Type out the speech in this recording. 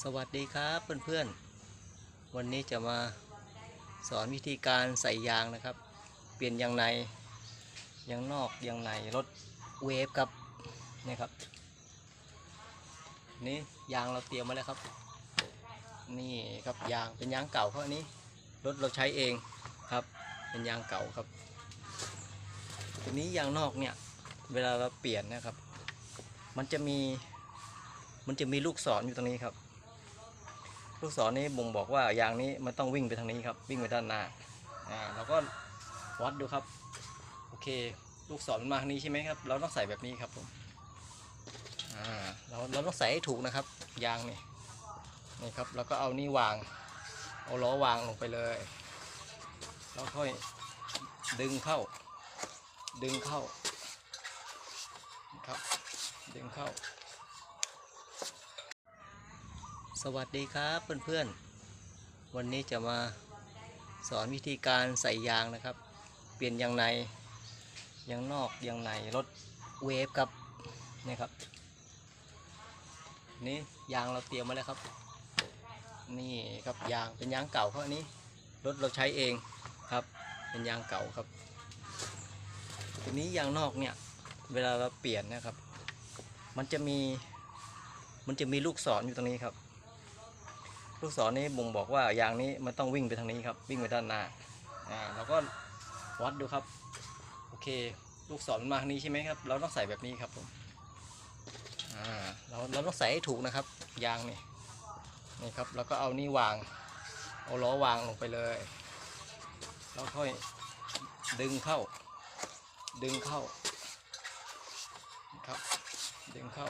สวัสดีครับเพื่อนๆ วันนี้จะมาสอนวิธีการใส่ยางนะครับ เปลี่ยนยางในยางนอกยางในรถเวฟครับนี่ครับ นี่ยางเราเตรียมมาแล้วครับ นี่ครับยางเป็นยางเก่าเขาอันนี้รถเราใช้เองครับเป็นยางเก่าครับทีนี้ยางนอกเนี่ยเวลาเราเปลี่ยนนะครับ มันจะมีมันจะมีลูกศรอยู่ตรงนี้ครับ ลูกศรนี้บ่งบอกว่ายางนี้มันต้องวิ่งไปทางนี้ครับ วิ่งไปด้านหน้าอ่าเราก็วัดดูครับ โอเค ลูกศรมันมาทางนี้ใช่ไหมครับ เราต้องใส่แบบนี้ครับผมอ่าเราเราต้องใส่ให้ถูกนะครับ ยางนี่นี่ครับแล้วก็เอานี่วางเอาล้อวางลงไปเลยแล้วค่อยดึงเข้า ดึงเข้าครับดึงเข้า สวัสดีครับเพื่อนๆ วันนี้จะมาสอนวิธีการใส่ยางนะครับ เปลี่ยนยางในยางนอกยางในรถเวฟครับนี่ครับ นี่ยางเราเตรียมมาแล้วครับ นี่ครับยางเป็นยางเก่าเขาอันนี้รถเราใช้เองครับเป็นยางเก่าครับ ทีนี้ยางนอกเนี่ยเวลาเราเปลี่ยนนะครับ มันจะมีมันจะมีลูกศรอยู่ตรงนี้ครับ ลูกศรนี้บ่งบอกว่ายางนี้มันต้องวิ่งไปทางนี้ครับ วิ่งไปด้านหน้าอ่าเราก็วัดดูครับ โอเค ลูกศรมันมาทางนี้ใช่ไหมครับ เราต้องใส่แบบนี้ครับผมอ่าเราเราต้องใส่ให้ถูกนะครับ ยางนี่นี่ครับแล้วก็เอานี่วางเอาล้อวางลงไปเลยแล้วค่อยดึงเข้า ดึงเข้าครับดึงเข้า